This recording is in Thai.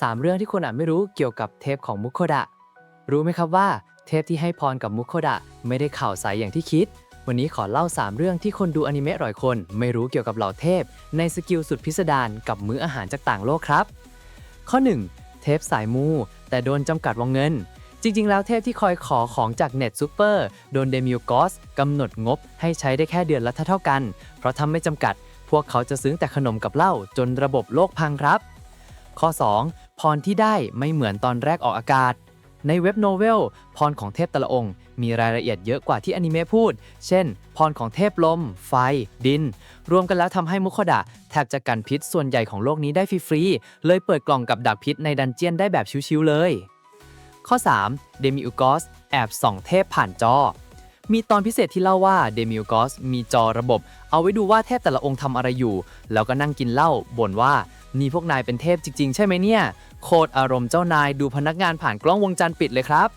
3 เรื่องที่คนอาจไม่รู้เกี่ยวกับเทพของมุโคดะ รู้ไหมครับว่า เทพที่ให้พรกับมุโคดะไม่ได้ข่าวใสอย่างที่คิด วันนี้ขอเล่า 3 เรื่องที่คนดูอนิเมะร้อยคน ไม่รู้เกี่ยวกับเหล่าเทพ ในสกิลสุดพิสดารกับมื้ออาหารจากต่างโลกครับ ข้อ 1 เทพสายมู แต่โดนจำกัดวงเงิน จริง ๆ แล้วเทพที่คอยขอของจากเน็ตซูเปอร์โดนเดมิวกอสกำหนดงบ ให้ใช้ได้แค่เดือนละเท่ากัน เพราะทำไม่จำกัด พวกเขาจะซื้อแต่ขนมกับเหล้าจนระบบโลกพังครับ ข้อ 2 พรที่ได้ไม่เหมือนตอนแรกออกอากาศ ในเว็บโนเวล พรของเทพแต่ละองค์ มีรายละเอียดเยอะกว่าที่อนิเมะพูด เช่น พรของเทพลม ไฟ ดิน รวมกันแล้วทำให้มุโคดะแทบจะกันพิษส่วนใหญ่ของโลกนี้ได้ฟรีๆ เลยเปิดกล่องกับดักพิษในดันเจียนได้แบบชิวๆเลย ข้อ 3 เดมิอุกอสแอบส่องเทพผ่านจอมีตอนพิเศษที่เล่าว่าเดมิอุกอสมีจอระบบ เอาไว้ดูว่าเทพแต่ละองค์ทำอะไรอยู่ แล้วก็นั่งกินเหล้าบ่นว่า นี่พวกนายเป็นเทพจริง ๆ ใช่ไหมเนี่ย โคตรอารมณ์เจ้านายดูพนักงานผ่านกล้องวงจรปิดเลยครับ